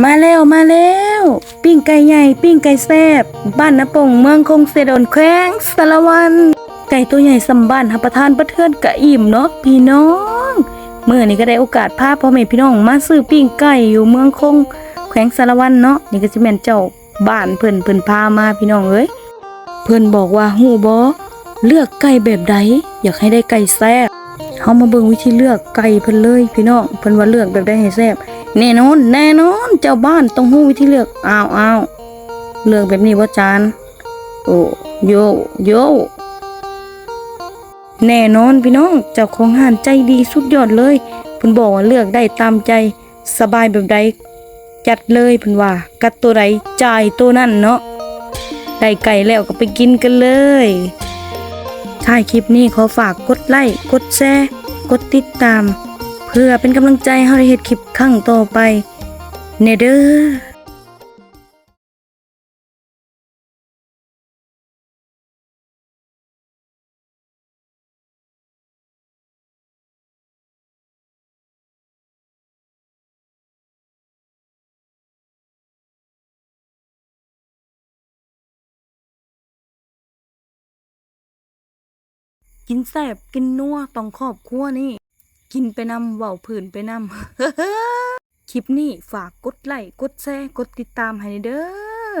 มาแล้วมาแล้วปิ้งไก่ใหญ่ปิ้งไก่แซบบ้านนาปงเมืองคงเสดอนแขวงสารวัน ไก่ตัวใหญ่สำบ้านหับประทานประเทือนกะอิ่มเนาะพี่น้องเมื่อนี้ก็ได้โอกาสพาพ่อแม่พี่น้องมาซื้อปิ้งไก่อยู่เมืองคงแขวงสารวันเนาะนี่ก็สิแม่นเจ้าบ้านเพิ่นเพิ่นพามาพี่น้องเอ้ยเพิ่นบอกว่าฮู้บ่เลือกไก่แบบใดอยากให้ได้ไก่แซ่บ เฮามาเบิ่งวิธีเลือกไก่เพิ่นเลยพี่น้องเพิ่นว่าเลือกแบบใดให้แซ่บแน่นอนแน่นอนเจ้าบ้านต้องหู้วิธีเลือกอ้าวอ้าวเลือกแบบนี้ว่าจานโอ้โยโยแน่นอนพี่น้องเจ้าของห้านใจดีสุดยอดเลยเพิ่นบอกว่าเลือกได้ตามใจสบายแบบใดจัดเลยเพิ่นว่า กัดตัวใดจ่ายตัวนั่นเนาะได้ไก่แล้วก็ไปกินกันเลย ถ้ายคลิปนี้ขอฝากกดไลค์กดแชร์กดติดตาม เพื่อเป็นกำลังใจให้เราเฮ็ดคลิปครั้งต่อไปเนเด้อ กินแสบกินนัวต้องครอบครัวนี่ กินไปนำเว้าผื่นไปนำคลิปนี้ฝากกดไลค์กดแชร์กดติดตามให้เด้อ